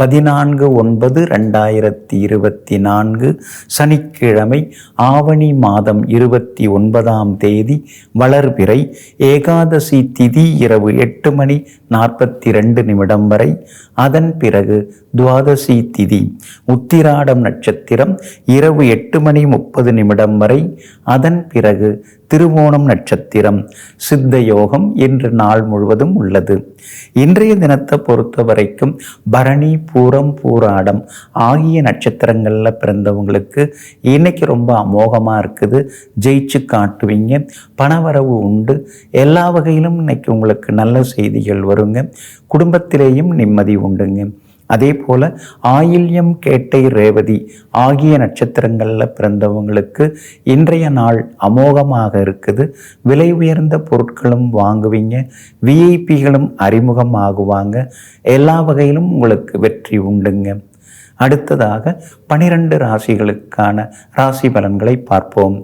பதினான்கு ஒன்பது ரெண்டாயிரத்தி இருபத்தி நான்கு சனிக்கிழமை ஆவணி மாதம் இருபத்தி ஒன்பதாம் தேதி வளர்பிறை ஏகாதசி திதி இரவு எட்டு மணி நாற்பத்தி ரெண்டு நிமிடம் வரை. அதன் பிறகு துவாதசி திதி. உத்திராடம் நட்சத்திரம் இரவு எட்டு மணி முப்பது நிமிடம் வரை. அதன் பிறகு திருவோணம் நட்சத்திரம். சித்த யோகம் இன்று நாள் முழுவதும் உள்ளது. இன்றைய தினத்தை பொறுத்த வரைக்கும் பரணி பூரம் பூராடம் ஆகிய நட்சத்திரங்களில் பிறந்தவங்களுக்கு இன்னைக்கு ரொம்ப அமோகமாக இருக்குது. ஜெயிச்சு காட்டுவீங்க. பணவரவு உண்டு. எல்லா வகையிலும் இன்னைக்கு உங்களுக்கு நல்ல செய்திகள் வருங்க. குடும்பத்திலேயும் நிம்மதி உண்டுங்க. அதே போல் ஆயில்யம் கேட்டை ரேவதி ஆகிய நட்சத்திரங்களில் பிறந்தவங்களுக்கு இன்றைய நாள் அமோகமாக இருக்குது. விலை உயர்ந்த பொருட்களும் வாங்குவீங்க. விஐபிகளும் அறிமுகம் ஆகுவாங்க எல்லா வகையிலும் உங்களுக்கு வெற்றி உண்டுங்க. அடுத்ததாக பனிரெண்டு ராசிகளுக்கான ராசி பலன்களை பார்ப்போம்.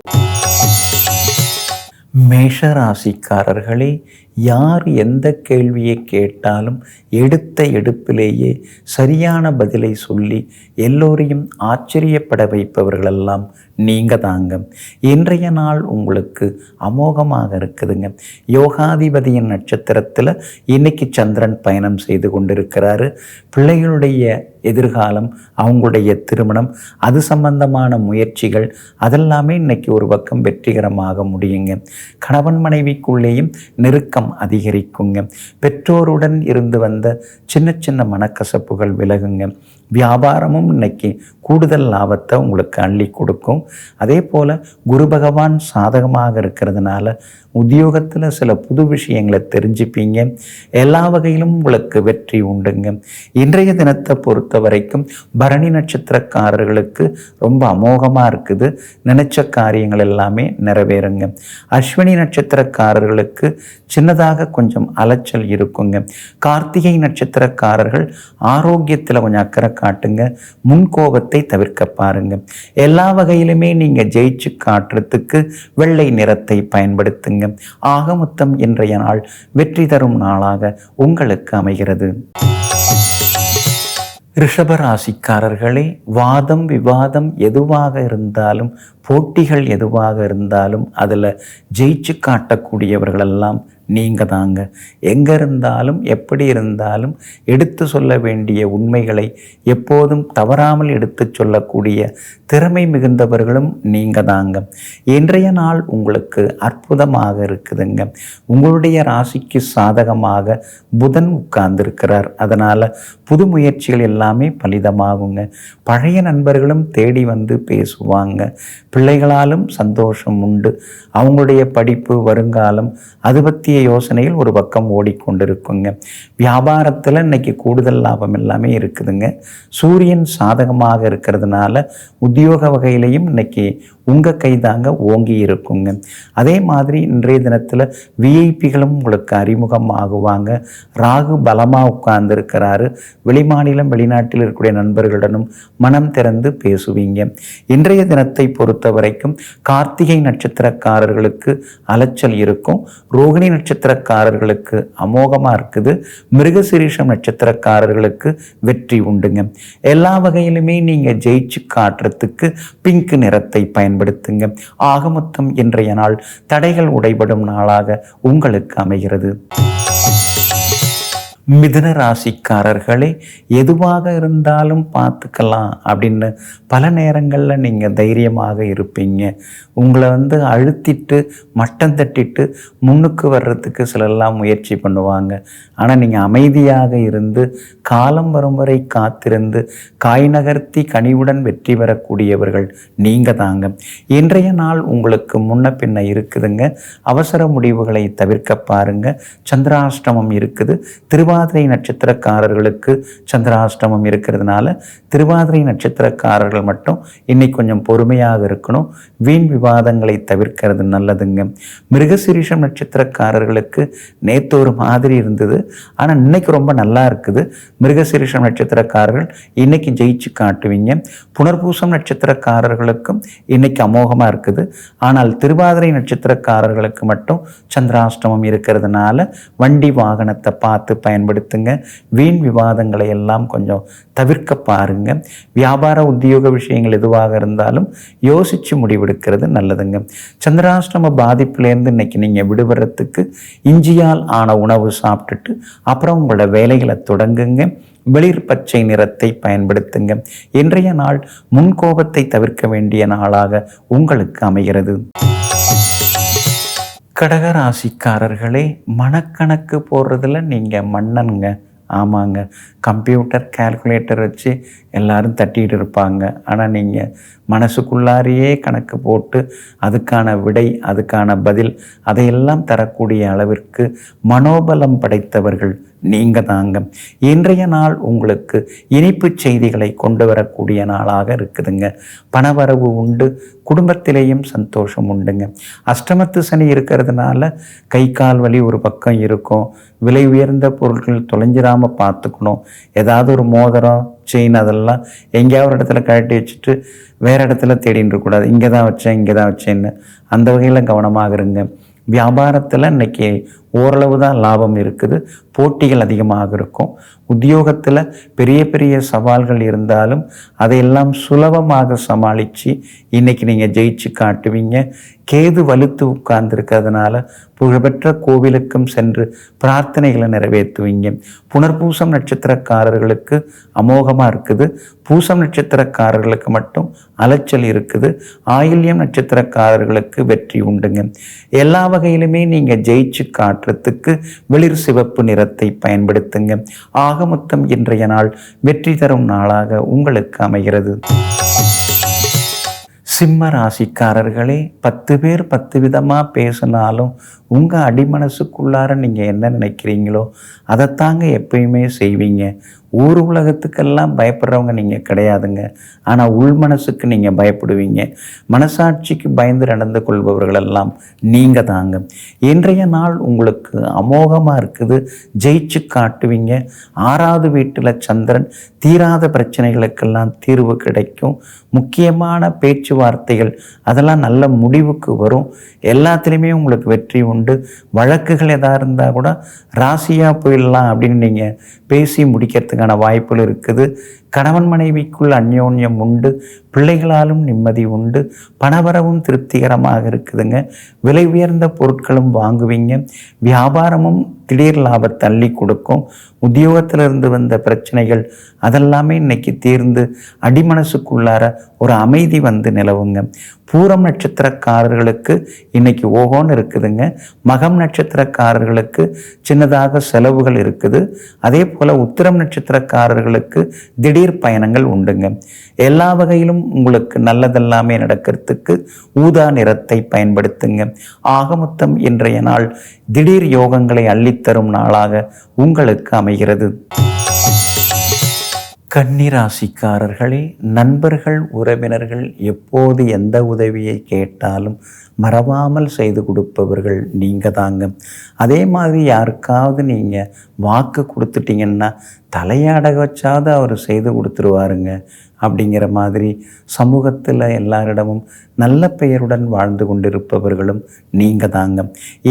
மேஷ ராசிக்காரர்களே யார் எந்த கேள்வியை கேட்டாலும் எடுத்த எடுப்பிலேயே சரியான பதிலை சொல்லி எல்லோரையும் ஆச்சரியப்பட வைப்பவர்களெல்லாம் நீங்கள் தாங்க. இன்றைய நாள் உங்களுக்கு அமோகமாக இருக்குதுங்க. யோகாதிபதியின் நட்சத்திரத்தில் இன்னைக்கு சந்திரன் பயணம் செய்து கொண்டிருக்கிறாரு. பிள்ளைகளுடைய எதிர்காலம் அவங்களுடைய திருமணம் அது சம்பந்தமான முயற்சிகள் அதெல்லாமே இன்னைக்கு ஒரு பக்கம் வெற்றிகரமாக முடியுங்க. கணவன் மனைவிக்குள்ளேயும் நெருக்கம் அதிகரிக்குங்க. பெற்றோருடன் இருந்து வந்த சின்ன சின்ன மனக்கசப்புகள் விலகுங்க. வியாபாரமும் இன்னைக்கு கூடுதல் லாபத்தை உங்களுக்கு அள்ளி கொடுக்கும். அதே போல் குரு பகவான் சாதகமாக இருக்கிறதுனால உத்தியோகத்தில் சில புது விஷயங்களை தெரிஞ்சுப்பீங்க. எல்லா வகையிலும் உங்களுக்கு வெற்றி உண்டுங்க. இன்றைய தினத்தை பொறுத்த வரைக்கும் பரணி நட்சத்திரக்காரர்களுக்கு ரொம்ப அமோகமாக இருக்குது. நினைச்ச காரியங்கள் எல்லாமே நிறைவேறுங்க. அஸ்வினி நட்சத்திரக்காரர்களுக்கு சின்ன சின்னதாக கொஞ்சம் அலைச்சல் இருக்குங்க. கார்த்திகை நட்சத்திரக்காரர்கள் ஆரோக்கியத்தில் கொஞ்சம் அக்கறை காட்டுங்க. முன்கோபத்தை தவிர்க்க பாருங்க. எல்லா வகையிலுமே நீங்கள் ஜெயிச்சு காட்டுறதுக்கு வெள்ளை நிறத்தை பயன்படுத்துங்க. ஆகமொத்தம் இன்றைய நாள் வெற்றி தரும் நாளாக உங்களுக்கு அமைகிறது. ரிஷபராசிக்காரர்களே வாதம் விவாதம் எதுவாக இருந்தாலும் போட்டிகள் எதுவாக இருந்தாலும் அதில் ஜெயிச்சு காட்டக்கூடியவர்களெல்லாம் நீங்கள் தாங்க எங்கே இருந்தாலும் எப்படி இருந்தாலும் எடுத்து சொல்ல வேண்டிய உண்மைகளை எப்போதும் தவறாமல் எடுத்து சொல்லக்கூடிய திறமை மிகுந்தவர்களும் நீங்கள் தாங்க இன்றைய நாள் உங்களுக்கு அற்புதமாக இருக்குதுங்க. உங்களுடைய ராசிக்கு சாதகமாக புதன் உட்கார்ந்திருக்கிறார். அதனால் புது முயற்சிகள் எல்லாமே பலிதமாகுங்க. பழைய நண்பர்களும் தேடி வந்து பேசுவாங்க. பிள்ளைகளாலும் சந்தோஷம் உண்டு. அவங்களுடைய படிப்பு வருங்காலம் அது புதிய யோசனையில் ஒரு பக்கம் ஓடிக்கொண்டிருக்குங்க. வியாபாரத்தில் இன்னைக்கு கூடுதல் லாபம் எல்லாமே இருக்குதுங்க. சூரியன் சாதகமாக இருக்கிறதுனால உத்தியோக வகையிலையும் இன்னைக்கு உங்கள் கைதாங்க ஓங்கி இருக்குங்க. அதே மாதிரி இன்றைய தினத்தில் விஐபிகளும் உங்களுக்கு அறிமுகம் ஆகுவாங்க ராகு பலமாக உட்கார்ந்துருக்கிறாரு. வெளிமாநிலம் வெளிநாட்டில் இருக்கக்கூடிய நண்பர்களுடனும் மனம் திறந்து பேசுவீங்க. இன்றைய தினத்தை பொறுத்த வரைக்கும் கார்த்திகை நட்சத்திரக்காரர்களுக்கு அலைச்சல் இருக்கும். ரோகிணி நட்சத்திரக்காரர்களுக்கு அமோகமாக இருக்குது. மிருகசிரீஷம் நட்சத்திரக்காரர்களுக்கு வெற்றி உண்டுங்க. எல்லா வகையிலுமே நீங்கள் ஜெயிச்சு காட்டுறதுக்கு பிங்க் நிறத்தை பயன் பயன்படுத்துங்க. ஆக மொத்தம் இன்றைய நாள் தடைகள் உடைபடும் நாளாக உங்களுக்கு அமைகிறது. மிதுன ராசிக்காரர்களே எதுவாக இருந்தாலும் பார்த்துக்கலாம் அப்படின்னு பல நேரங்களில் நீங்கள் தைரியமாக இருப்பீங்க. உங்களை வந்து அழுத்திட்டு மட்டம் தட்டிட்டு முன்னுக்கு வர்றதுக்கு சிலர்லாம் முயற்சி பண்ணுவாங்க. ஆனால் நீங்கள் அமைதியாக இருந்து காலம் வரும் வரை காத்திருந்து காய் நகர்த்தி கனிவுடன் வெற்றி பெறக்கூடியவர்கள் நீங்கள் தாங்க. இன்றைய நாள் உங்களுக்கு முன்ன பின்ன இருக்குதுங்க. அவசர முடிவுகளை தவிர்க்க பாருங்க. சந்திராஷ்டமம் இருக்குது. திருவா திருவாதிரை நட்சத்திரக்காரர்களுக்கு சந்திராஷ்டமம் இருக்கிறதுனால திருவாதிரை நட்சத்திரக்காரர்கள் மட்டும் இன்னைக்கு கொஞ்சம் பொறுமையாக இருக்கணும். வீண் விவாதங்களை தவிர்க்கிறது நல்லதுங்க. மிருகசிரீஷம் நட்சத்திரக்காரர்களுக்கு நேற்று ஒரு மாதிரி இருந்தது. ஆனால் இன்னைக்கு ரொம்ப நல்லா இருக்குது. மிருகசிரீஷம் நட்சத்திரக்காரர்கள் இன்னைக்கு ஜெயிச்சு காட்டுவீங்க. புனர்பூசம் நட்சத்திரக்காரர்களுக்கும் இன்னைக்கு அமோகமாக இருக்குது. ஆனால் திருவாதிரை நட்சத்திரக்காரர்களுக்கு மட்டும் சந்திராஷ்டமம் இருக்கிறதுனால வண்டி வாகனத்தை பார்த்து பயன்படுத்துங்க. வீண் விவாதங்களை எல்லாம் கொஞ்சம் தவிர்க்க பாருங்க. வியாபார உத்தியோக விஷயங்கள் எதுவாக இருந்தாலும் யோசித்து முடிவெடுக்கிறது நல்லதுங்க. சந்திராஷ்டம பாதிப்புலேருந்து இன்னைக்கு நீங்கள் விடுபடுறதுக்கு இஞ்சியால் ஆன உணவு சாப்பிட்டுட்டு அப்புறம் உங்களோட வேலைகளை தொடங்குங்க. வெளிர் பச்சை நிறத்தை பயன்படுத்துங்க. இன்றைய நாள் முன்கோபத்தை தவிர்க்க வேண்டிய நாளாக உங்களுக்கு அமைகிறது. கடகராசிக்காரர்களே மனக்கணக்கு போடுறதுல நீங்கள் மன்னனுங்க. ஆமாங்க. கம்ப்யூட்டர் கால்குலேட்டர் வச்சு எல்லாரும் தட்டிகிட்டு இருப்பாங்க. ஆனால் நீங்கள் மனசுக்குள்ளாரையே கணக்கு போட்டு அதுக்கான விடை அதுக்கான பதில் அதையெல்லாம் தரக்கூடிய அளவிற்கு மனோபலம் படைத்தவர்கள் நீங்கள் தாங்க இன்றைய நாள் உங்களுக்கு இனிப்பு செய்திகளை கொண்டு வரக்கூடிய நாளாக இருக்குதுங்க. பணவரவு உண்டு குடும்பத்திலேயும் சந்தோஷம் உண்டுங்க. அஷ்டமத்து சனி இருக்கிறதுனால கை கால் வலி ஒரு பக்கம் இருக்கும். விலை உயர்ந்த பொருட்கள் தொலைஞ்சிராமல் பார்த்துக்கணும். ஏதாவது ஒரு மோதிரம் செயின் அதெல்லாம் எங்கேயாவது ஒரு இடத்துல கழட்டி வச்சுட்டு வேறு இடத்துல தேடின்னு இருக்கக்கூடாது இங்கே தான் வச்சேன் இங்கே தான் வச்சேன்னு. அந்த வகையில் கவனமாக இருங்க. வியாபாரத்தில் இன்னைக்கு ஓரளவு தான் லாபம் இருக்குது. போட்டிகள் அதிகமாக இருக்கும். உத்தியோகத்தில் பெரிய பெரிய சவால்கள் இருந்தாலும் அதையெல்லாம் சுலபமாக சமாளித்து இன்னைக்கு நீங்கள் ஜெயிச்சு காட்டுவீங்க. கேது வலுத்து உட்கார்ந்துருக்கிறதுனால புகழ்பெற்ற கோவிலுக்கும் சென்று பிரார்த்தனைகளை நிறைவேற்றுவீங்க. புனர்பூசம் நட்சத்திரக்காரர்களுக்கு அமோகமாக இருக்குது. பூசம் நட்சத்திரக்காரர்களுக்கு மட்டும் அலைச்சல் இருக்குது. ஆயில்யம் நட்சத்திரக்காரர்களுக்கு வெற்றி உண்டுங்க. எல்லா வகையிலுமே நீங்கள் ஜெயிச்சு காட்டுறதுக்கு வெளிர் சிவப்பு நிறத்தை பயன்படுத்துங்க. ஆகமொத்தம் இன்றைய நாள் வெற்றி தரும் நாளாக உங்களுக்கு அமைகிறது. சிம்ம ராசிக்காரர்களே பத்து பேர் பத்து விதமாக பேசினாலும் உங்கள் அடிமனசுக்குள்ளார நீங்கள் என்ன நினைக்கிறீங்களோ அதைத்தாங்க எப்பயுமே செய்வீங்க. ஊர் உலகத்துக்கெல்லாம் பயப்படுறவங்க நீங்கள் கிடையாதுங்க. ஆனால் உள் மனசுக்கு நீங்கள் பயப்படுவீங்க. மனசாட்சிக்கு பயந்து நடந்து கொள்பவர்களெல்லாம் நீங்கள் தாங்க. இன்றைய நாள் உங்களுக்கு அமோகமாக இருக்குது. ஜெயிச்சு காட்டுவீங்க. ஆறாவது வீட்டில் சந்திரன் தீராத பிரச்சனைகளுக்கெல்லாம் தீர்வு கிடைக்கும். முக்கியமான பேச்சுவார்த்தைகள் அதெல்லாம் நல்ல முடிவுக்கு வரும். எல்லாத்துலேயுமே உங்களுக்கு வெற்றி உண்டு. வழக்குகள் எதாக இருந்தால் கூட ராசியாக போயிடலாம் அப்படின்னு நீங்கள் பேசி முடிக்கிறதுக்கான வாய்ப்புகள் இருக்குது. கணவன் மனைவிக்குள் அந்யோன்யம் உண்டு பிள்ளைகளாலும் நிம்மதி உண்டு பணவரவும் திருப்திகரமாக இருக்குதுங்க. விலை உயர்ந்த பொருட்களும் வாங்குவீங்க. வியாபாரமும் திடீர் லாபத்தை தள்ளி கொடுக்கும். உத்தியோகத்திலிருந்து வந்த பிரச்சனைகள் அதெல்லாமே இன்னைக்கு தீர்ந்து அடிமனசுக்குள்ளார ஒரு அமைதி வந்து நிலவுங்க. பூரம் நட்சத்திரக்காரர்களுக்கு இன்னைக்கு ஓகோன்னு இருக்குதுங்க. மகம் நட்சத்திரக்காரர்களுக்கு சின்னதாக செலவுகள் இருக்குது. அதே போல் உத்திரம் நட்சத்திரக்காரர்களுக்கு திடீர் பயணங்கள் உண்டுங்க. எல்லா வகையிலும் உங்களுக்கு நல்லதெல்லாமே நடக்கிறதுக்கு ஊதா நிறத்தை பயன்படுத்துங்க. ஆகமொத்தம் இன்றைய நாள் திடீர் யோகங்களை அள்ளித்தரும் நாளாக உங்களுக்கு அமைகிறது. கன்னிராசிக்காரர்களே நண்பர்கள் உறவினர்கள் எப்போது எந்த உதவியை கேட்டாலும் மறவாமல் செய்து கொடுப்பவர்கள் நீங்கள் தாங்க அதே மாதிரி யாருக்காவது நீங்கள் வாக்கு கொடுத்துட்டீங்கன்னா தலையாடக வச்சாவது அவர் செய்து கொடுத்துருவாருங்க. அப்படிங்கிற மாதிரி சமூகத்தில் எல்லாரிடமும் நல்ல பெயருடன் வாழ்ந்து கொண்டிருப்பவர்களும் நீங்கள் தாங்க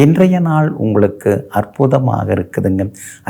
இன்றைய நாள் உங்களுக்கு அற்புதமாக இருக்குதுங்க.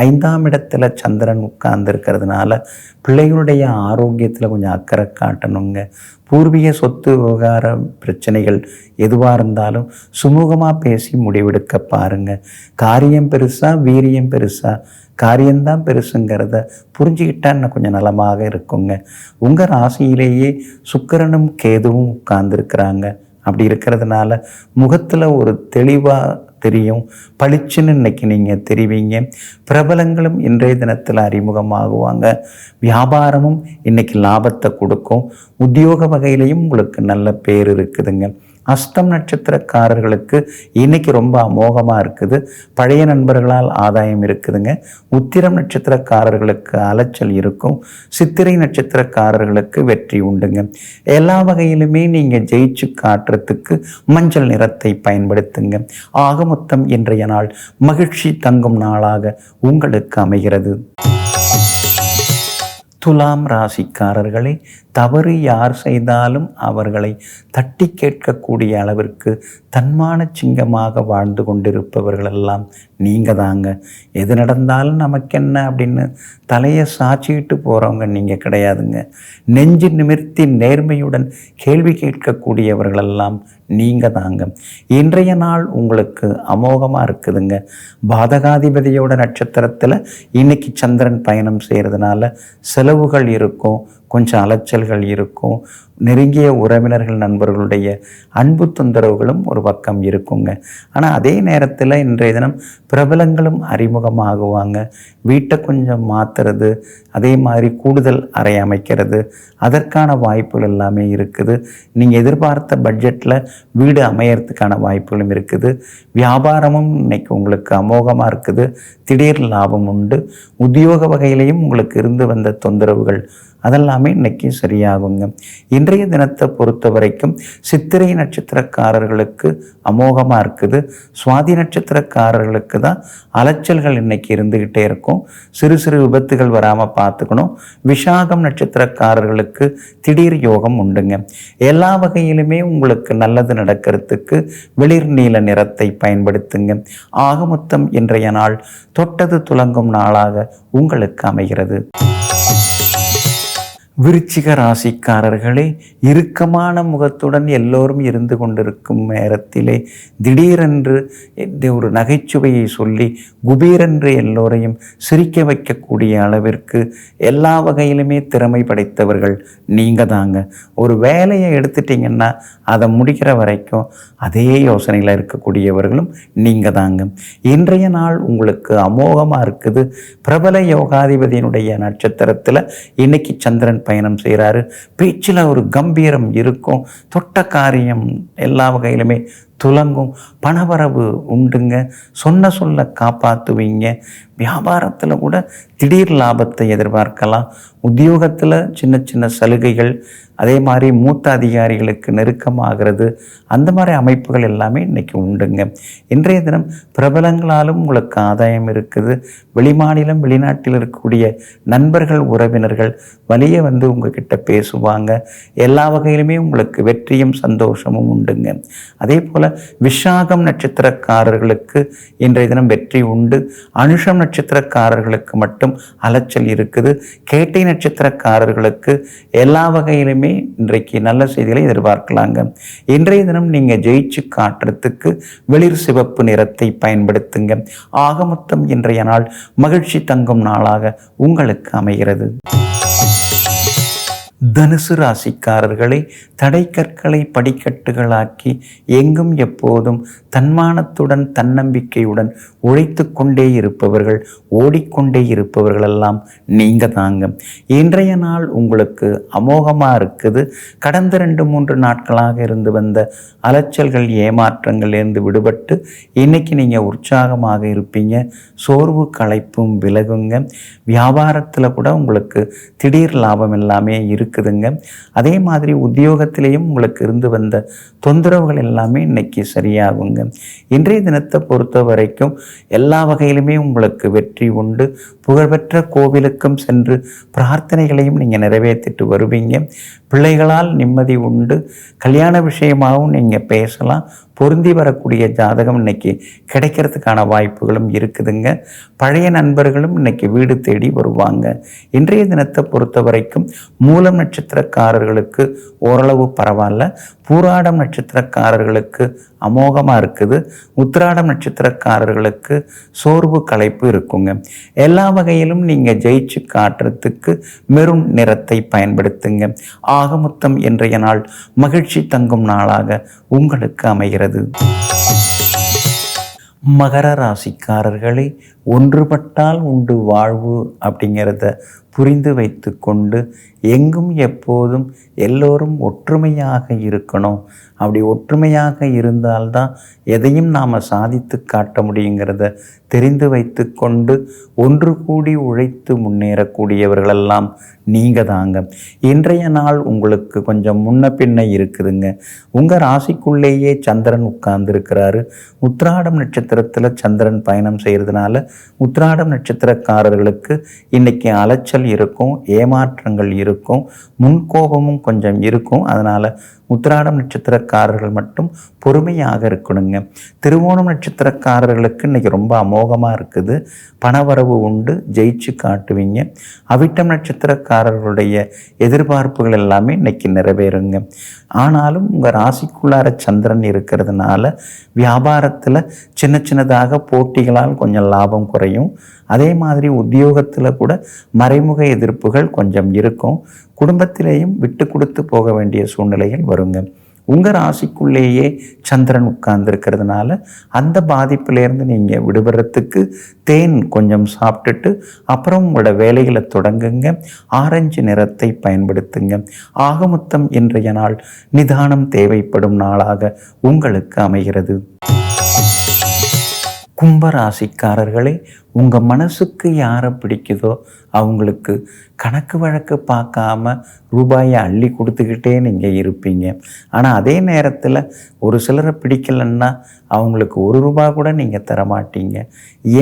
ஐந்தாம் இடத்துல சந்திரன் உட்கார்ந்து இருக்கிறதுனால பிள்ளைகளுடைய ஆரோக்கியத்தில் கொஞ்சம் அக்கறை காட்டணுங்க. பூர்வீக சொத்து விவகார பிரச்சனைகள் எதுவாக இருந்தாலும் சுமூகமாக பேசி முடிவெடுக்க பாருங்க. காரியம் பெருசாக வீரியம் பெருசாக காரியம்தான் பெருசுங்கிறத புரிஞ்சுக்கிட்டா இன்னும் கொஞ்சம் நலமாக இருக்குங்க. உங்கள் ராசியிலேயே சுக்கிரனும் கேதுவும் உட்கார்ந்துருக்கிறாங்க. அப்படி இருக்கிறதுனால முகத்தில் ஒரு தெளிவாக தெரியும். பளிச்சுன்னு இன்னைக்கு நீங்கள் தெரிவிங்க. பிரபலங்களும் இன்றைய தினத்தில் அறிமுகமாகுவாங்க. வியாபாரமும் இன்னைக்கு லாபத்தை கொடுக்கும். உத்தியோக வகையிலையும் உங்களுக்கு நல்ல பேர் இருக்குதுங்க. அஸ்தம் நட்சத்திரக்காரர்களுக்கு இன்னைக்கு ரொம்ப அமோகமாக இருக்குது. பழைய நண்பர்களால் ஆதாயம் இருக்குதுங்க. உத்திரம் நட்சத்திரக்காரர்களுக்கு அலைச்சல் இருக்கும். சித்திரை நட்சத்திரக்காரர்களுக்கு வெற்றி உண்டுங்க. எல்லா வகையிலுமே நீங்கள் ஜெயிச்சு காட்டுறதுக்கு மஞ்சள் நிறத்தை பயன்படுத்துங்க. ஆக மொத்தம் இன்றைய நாள் மகிழ்ச்சி தங்கும் நாளாக உங்களுக்கு அமைகிறது. துலாம் ராசிக்காரர்களை தவறு யார் செய்தாலும் அவர்களை தட்டி கேட்கக்கூடிய அளவிற்கு தன்மான சிங்கமாக வாழ்ந்து கொண்டிருப்பவர்களெல்லாம் நீங்கள் தாங்க எது நடந்தாலும் நமக்கென்ன அப்படின்னு தலையை சாச்சிக்கிட்டு போகிறவங்க நீங்கள் கிடையாதுங்க. நெஞ்சு நிமிர்த்தி நேர்மையுடன் கேள்வி கேட்கக்கூடியவர்களெல்லாம் நீங்கள் தாங்க இன்றைய நாள் உங்களுக்கு அமோகமாக இருக்குதுங்க. பாதகாதிபதியோட நட்சத்திரத்தில் இன்னைக்கு சந்திரன் பயணம் செய்கிறதுனால செலவுகள் இருக்கும் கொஞ்சம் அலைச்சல்கள் இருக்கும். நெருங்கிய உறவினர்கள் நண்பர்களுடைய அன்பு தொந்தரவுகளும் ஒரு பக்கம் இருக்குங்க. ஆனால் அதே நேரத்தில் இன்றைய தினம் பிரபலங்களும் அறிமுகமாகுவாங்க. வீட்டை கொஞ்சம் மாற்றுறது அதே மாதிரி கூடுதல் அறை அமைக்கிறது அதற்கான வாய்ப்புகள் எல்லாமே இருக்குது. நீங்கள் எதிர்பார்த்த பட்ஜெட்டில் வீடு அமையறதுக்கான வாய்ப்புகளும் இருக்குது. வியாபாரமும் இன்னைக்கு உங்களுக்கு அமோகமாக இருக்குது. திடீர் லாபம் உண்டு. உத்தியோக வகையிலையும் உங்களுக்கு இருந்து வந்த தொந்தரவுகள் அதெல்லாமே இன்னைக்கு சரியாகுங்க. இன்றைய தினத்தை பொறுத்த வரைக்கும் சித்திரை நட்சத்திரக்காரர்களுக்கு அமோகமாக இருக்குது. சுவாதி நட்சத்திரக்காரர்களுக்கு தான் அலைச்சல்கள் இன்னைக்கு இருந்துக்கிட்டே இருக்கும். சிறு சிறு விபத்துகள் வராமல் பார்த்துக்கணும். விஷாகம் நட்சத்திரக்காரர்களுக்கு திடீர் யோகம் உண்டுங்க. எல்லா வகையிலுமே உங்களுக்கு நல்லது நடக்கிறதுக்கு வெளிர் நீல நிறத்தை பயன்படுத்துங்க. ஆகமொத்தம் இன்றைய நாள் தொட்டது துலங்கும் நாளாக உங்களுக்கு அமைகிறது. விருச்சிக ராசிக்காரர்களே இறுக்கமான முகத்துடன் எல்லோரும் இருந்து கொண்டிருக்கும் நேரத்திலே திடீரென்று ஒரு நகைச்சுவையை சொல்லி குபீரென்று எல்லோரையும் சிரிக்க வைக்கக்கூடிய அளவிற்கு எல்லா வகையிலுமே திறமை படைத்தவர்கள் நீங்கள் தாங்க. ஒரு வேலையை எடுத்துட்டிங்கன்னா அதை முடிக்கிற வரைக்கும் அதே யோசனையில் இருக்கக்கூடியவர்களும் நீங்கள் தாங்க. இன்றைய நாள் உங்களுக்கு அமோகமாக இருக்குது. பிரபல யோகாதிபதியினுடைய நட்சத்திரத்தில் இன்னைக்கு சந்திரன் பயணம் செய்கிறாரு. பேச்சில் ஒரு கம்பீரம் இருக்கும். தொட்ட காரியம் எல்லா வகையிலுமே துலங்கும் பணவரவு உண்டுங்க. சொன்ன சொல்ல காப்பாற்றுவீங்க வியாபாரத்தில் கூட திடீர் லாபத்தை எதிர்பார்க்கலாம். உத்தியோகத்தில் சின்ன சின்ன சலுகைகள் அதே மாதிரி மூத்த அதிகாரிகளுக்கு நெருக்கமாகிறது அந்த மாதிரி அமைப்புகள் எல்லாமே இன்றைக்கி உண்டுங்க. இன்றைய தினம் பிரபலங்களாலும் உங்களுக்கு ஆதாயம் இருக்குது. வெளிமாநிலம் வெளிநாட்டில் இருக்கக்கூடிய நண்பர்கள் உறவினர்கள் வழியே வந்து உங்ககிட்ட பேசுவாங்க. எல்லா வகையிலுமே உங்களுக்கு வெற்றியும் சந்தோஷமும் உண்டுங்க. அதே போல் விஷாகம் நட்சத்திரக்காரர்களுக்கு இன்றைய தினம் வெற்றி உண்டு. அனுஷம் நட்சத்திரக்காரர்களுக்கு மட்டும் அலைச்சல் இருக்குது. கேட்டை நட்சத்திரக்காரர்களுக்கு எல்லா வகையிலுமே இன்றைக்கு நல்ல செய்திகளை எதிர்பார்க்கலாங்க. இன்றைய தினம் நீங்கள் ஜெயிச்சு காட்டுறதுக்கு வெளிர் சிவப்பு நிறத்தை பயன்படுத்துங்க. ஆகமொத்தம் இன்றைய நாள் மகிழ்ச்சி தங்கும் நாளாக உங்களுக்கு அமைகிறது. தனுசு ராசிக்காரர்களை தடைக்கற்களை படிக்கட்டுகளாக்கி எங்கும் எப்போதும் தன்மானத்துடன் தன்னம்பிக்கையுடன் உழைத்து கொண்டே இருப்பவர்கள் ஓடிக்கொண்டே இருப்பவர்களெல்லாம் நீங்கள் தாங்க. இன்றைய நாள் உங்களுக்கு அமோகமாக இருக்குது. கடந்த ரெண்டு மூன்று நாட்களாக இருந்து வந்த அலைச்சல்கள் ஏமாற்றங்கள் இருந்து விடுபட்டு இன்னைக்கு நீங்கள் உற்சாகமாக இருப்பீங்க. சோர்வு களைப்பும் விலகுங்க. வியாபாரத்தில் கூட உங்களுக்கு திடீர் லாபம் எல்லாமே இருக்குதுங்க. அதே மாதிரி உத்தியோகத்திலையும் உங்களுக்கு இருந்து வந்த தொந்தரவுகள் எல்லாமே இன்னைக்கு சரியாகுங்க. இன்றைய தினத்தை பொறுத்த வரைக்கும் எல்லா வகையிலுமே உங்களுக்கு வெற்றி உண்டு. புகழ்பெற்ற கோவிலுக்கும் சென்று பிரார்த்தனைகளையும் நீங்கள் நிறைவேற்றிட்டு வருவீங்க. பிள்ளைகளால் நிம்மதி உண்டு. கல்யாண விஷயமாகவும் நீங்கள் பேசலாம். பொருந்தி வரக்கூடிய ஜாதகம் இன்னைக்கு கிடைக்கிறதுக்கான வாய்ப்புகளும் இருக்குதுங்க. பழைய நண்பர்களும் இன்னைக்கு வீடு தேடி வருவாங்க. இன்றைய தினத்தை பொறுத்த வரைக்கும் மூலம் நட்சத்திரக்காரர்களுக்கு ஓரளவு பரவாயில்ல. பூராடம் நட்சத்திரக்காரர்களுக்கு அமோகமாக இருக்குது. உத்திராடம் நட்சத்திரக்காரர்களுக்கு சோர்வு களைப்பு இருக்குங்க. எல்லா வகையிலும் நீங்கள் ஜெயிச்சு காட்டுறதுக்கு மெரும் நிறத்தை பயன்படுத்துங்க. ஆகமொத்தம் இன்றைய நாள் மகிழ்ச்சி தங்கும் நாளாக உங்களுக்கு அமைகிறது. மகர ராசிக்காரர்களை ஒன்றுபட்டால் உண்டு வாழ்வு அப்படிங்கிறத புரிந்து வைத்து கொண்டு எங்கும் எப்போதும் எல்லோரும் ஒற்றுமையாக இருக்கணும். அப்படி ஒற்றுமையாக இருந்தால்தான் எதையும் நாம் சாதித்து காட்ட முடியுங்கிறத தெரிந்து வைத்து கொண்டு ஒன்று கூடி உழைத்து முன்னேறக்கூடியவர்களெல்லாம் நீங்கள் தாங்க. இன்றைய நாள் உங்களுக்கு கொஞ்சம் முன்ன பின்ன இருக்குதுங்க. உங்கள் ராசிக்குள்ளேயே சந்திரன் உட்கார்ந்துருக்கிறாரு. உத்ராடம் நட்சத்திரத்தில் சந்திரன் பயணம் செய்கிறதுனால உத்ராடம் நட்சத்திரக்காரர்களுக்கு இன்னைக்கு அலைச்சல் இருக்கும் ஏமாற்றங்கள் இருக்கும் முன்கோபமும் கொஞ்சம் இருக்கும். அதனால் உத்ராடம் நட்சத்திரக்காரர்கள் மட்டும் பொறுமையாக இருக்கணுங்க. திருவோணம் நட்சத்திரக்காரர்களுக்கு இன்னைக்கு ரொம்ப அமோகமாக இருக்குது. பணவரவு உண்டு ஜெயிச்சு காட்டுவீங்க. அவிட்டம் நட்சத்திரக்காரர்களுடைய எதிர்பார்ப்புகள் எல்லாமே இன்னைக்கு நிறைவேறுங்க. ஆனாலும் உங்கள் ராசிக்குள்ளார சந்திரன் இருக்கிறதுனால வியாபாரத்தில் சின்ன சின்னதாக போட்டிகளால் கொஞ்சம் லாபம் குறையும். அதே மாதிரி உத்தியோகத்தில் கூட மறைமுக எதிர்ப்புகள் கொஞ்சம் இருக்கும். குடும்பத்திலேயும் விட்டு கொடுத்து போக வேண்டிய சூழ்நிலைகள் வருங்க. உங்கள் ராசிக்குள்ளேயே சந்திரன் உட்கார்ந்துருக்கிறதுனால அந்த பாதிப்பிலேருந்து நீங்கள் விடுபடுறதுக்கு தேன் கொஞ்சம் சாப்பிட்டுட்டு அப்புறம் உங்களோட வேலைகளை தொடங்குங்க. ஆரஞ்சு நிறத்தை பயன்படுத்துங்க. ஆகமொத்தம் இன்றைய நாள் நிதானம் தேவைப்படும் நாளாக உங்களுக்கு அமைகிறது. கும்பராசிக்காரர்களே உங்கள் மனசுக்கு யாரை பிடிக்குதோ அவங்களுக்கு கணக்கு வழக்கு பார்க்காம ரூபாயை அள்ளி கொடுத்துக்கிட்டே நீங்கள் இருப்பீங்க. ஆனால் அதே நேரத்தில் ஒரு சிலரை பிடிக்கலன்னா அவங்களுக்கு ஒரு ரூபா கூட நீங்கள் தரமாட்டீங்க.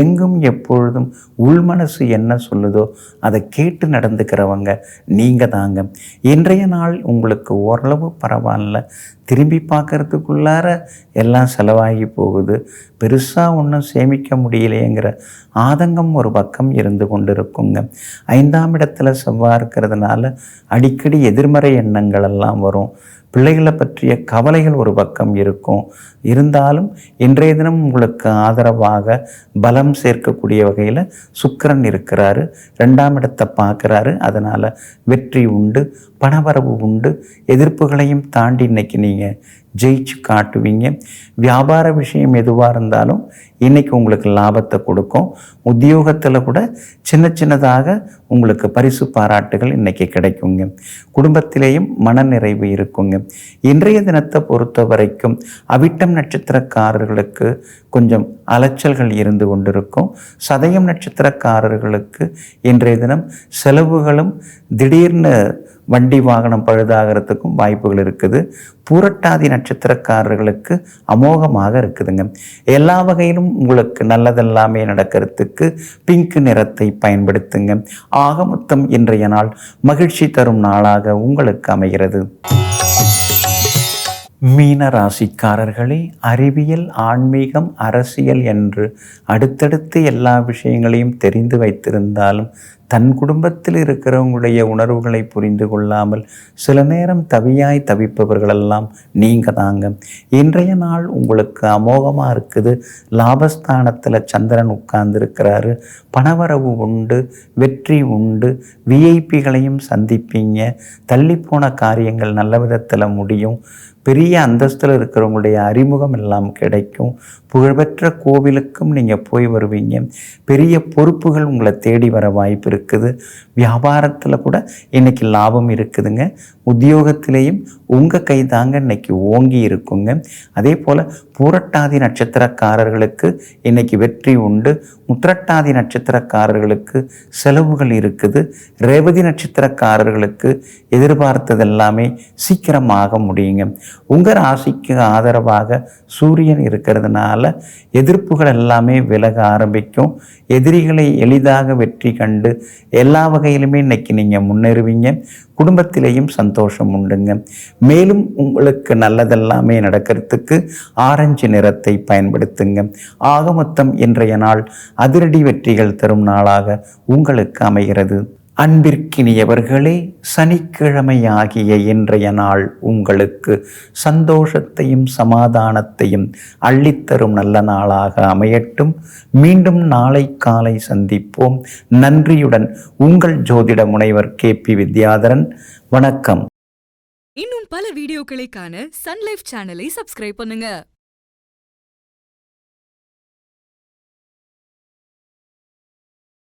எங்கும் எப்பொழுதும் உள்மனசு என்ன சொல்லுதோ அதை கேட்டு நடந்துக்கிறவங்க நீங்கள் தாங்க. இன்றைய நாள் உங்களுக்கு ஓரளவு பரவாயில்ல. திரும்பி பார்க்கறதுக்குள்ளார எல்லாம் செலவாகி போகுது. பெருசாக ஒன்றும் சேமிக்க முடியலையேங்கிற ஆதங்கம் ஒரு பக்கம் இருந்து கொண்டிருக்குங்க. ஐந்தாம் இடத்துல செவ்வாய் இருக்கிறதுனால அடிக்கடி எதிர்மறை எண்ணங்கள் எல்லாம் வரும். பிள்ளைகளை பற்றிய கவலைகள் ஒரு பக்கம் இருக்கும். இருந்தாலும் இன்றைய தினம் உங்களுக்கு ஆதரவாக பலம் சேர்க்கக்கூடிய வகையில் சுக்கரன் இருக்கிறாரு. ரெண்டாம் இடத்தை பார்க்குறாரு. அதனால் வெற்றி உண்டு. பணவரவு உண்டு. எதிர்ப்புகளையும் தாண்டி இன்றைக்கி நீங்கள் ஜெயிச்சு காட்டுவீங்க. வியாபார விஷயம் எதுவாக இருந்தாலும் இன்றைக்கி உங்களுக்கு லாபத்தை கொடுக்கும். உத்தியோகத்தில் கூட சின்ன சின்னதாக உங்களுக்கு பரிசு பாராட்டுகள் இன்றைக்கி கிடைக்குங்க. குடும்பத்திலேயும் மனநிறைவு இருக்குங்க. இன்றைய தினத்தை பொறுத்த வரைக்கும் அவிட்டம் நட்சத்திரக்காரர்களுக்கு கொஞ்சம் அலைச்சல்கள் இருந்து கொண்டிருக்கும். சதயம் நட்சத்திரக்காரர்களுக்கு இன்றைய தினம் செலவுகளும் திடீர்னு வண்டி வாகனம் பழுதாகிறதுக்கும் வாய்ப்புகள் இருக்குது. பூரட்டாதி நட்சத்திரக்காரர்களுக்கு அமோகமாக இருக்குதுங்க. எல்லா வகையிலும் உங்களுக்கு நல்லதெல்லாமே நடக்கிறதுக்கு பிங்க் நிறத்தை பயன்படுத்துங்க. ஆக மொத்தம் இன்றைய நாள் மகிழ்ச்சி தரும் நாளாக உங்களுக்கு அமைகிறது. மீன ராசிக்காரர்களே அறிவியல் ஆன்மீகம் அரசியல் என்று அடுத்தடுத்து எல்லா விஷயங்களையும் தெரிந்து வைத்திருந்தாலும் தன் குடும்பத்தில் இருக்கிறவங்களுடைய உணர்வுகளை புரிந்து கொள்ளாமல் சில நேரம் தவியாய் தவிப்பவர்களெல்லாம் நீங்கள் தாங்க. இன்றைய நாள் உங்களுக்கு அமோகமாக இருக்குது. லாபஸ்தானத்தில் சந்திரன் உட்கார்ந்துருக்கிறாரு. பணவரவு உண்டு வெற்றி உண்டு விஐபிகளையும் சந்திப்பீங்க. தள்ளிப்போன காரியங்கள் நல்ல விதத்தில் முடியும். பெரிய அந்தஸ்தில் இருக்கிறவங்களுடைய அறிமுகம் எல்லாம் கிடைக்கும். புகழ்பெற்ற கோவிலுக்கும் நீங்கள் போய் வருவீங்க. பெரிய பொறுப்புகள் உங்களை தேடி வர வாய்ப்பு இருக்குது இருக்குது. வியாபாரத்தில் கூட இன்னைக்கு லாபம் இருக்குதுங்க. உத்தியோகத்திலேயும் உங்கள் கை தாங்க இன்னைக்கு ஓங்கி இருக்குங்க. அதே போல் பூரட்டாதி நட்சத்திரக்காரர்களுக்கு இன்றைக்கி வெற்றி உண்டு. முத்திரட்டாதி நட்சத்திரக்காரர்களுக்கு செலவுகள் இருக்குது. ரேவதி நட்சத்திரக்காரர்களுக்கு எதிர்பார்த்தது எல்லாமே சீக்கிரமாக முடியுங்க. உங்கள் ராசிக்கு ஆதரவாக சூரியன் இருக்கிறதுனால எதிர்ப்புகள் எல்லாமே விலக ஆரம்பிக்கும். எதிரிகளை எளிதாக வெற்றி கண்டு எல்லா வகையிலுமே இன்னைக்கு நீங்கள் முன்னேறுவீங்க. குடும்பத்திலேயும் சந்தோஷம் உண்டுங்க. மேலும் உங்களுக்கு நல்லதெல்லாமே நடக்கிறதுக்கு ஆரஞ்சு நிறத்தை பயன்படுத்துங்க. ஆக மொத்தம் இன்றைய நாள் அதிரடி வெற்றிகள் தரும் நாளாக உங்களுக்கு அமைகிறது. அன்பிற்கினியவர்களே சனிக்கிழமையாகிய இன்றைய நாள் உங்களுக்கு சந்தோஷத்தையும் சமாதானத்தையும் அள்ளித்தரும் நல்ல நாளாக அமையட்டும். மீண்டும் நாளை காலை சந்திப்போம். நன்றியுடன் உங்கள் ஜோதிட முனைவர் கே. பி. வித்யாதரன். வணக்கம். இன்னும் பல வீடியோக்களை காண சன்லைஃப் சேனலை சப்ஸ்கிரைப் பண்ணுங்க.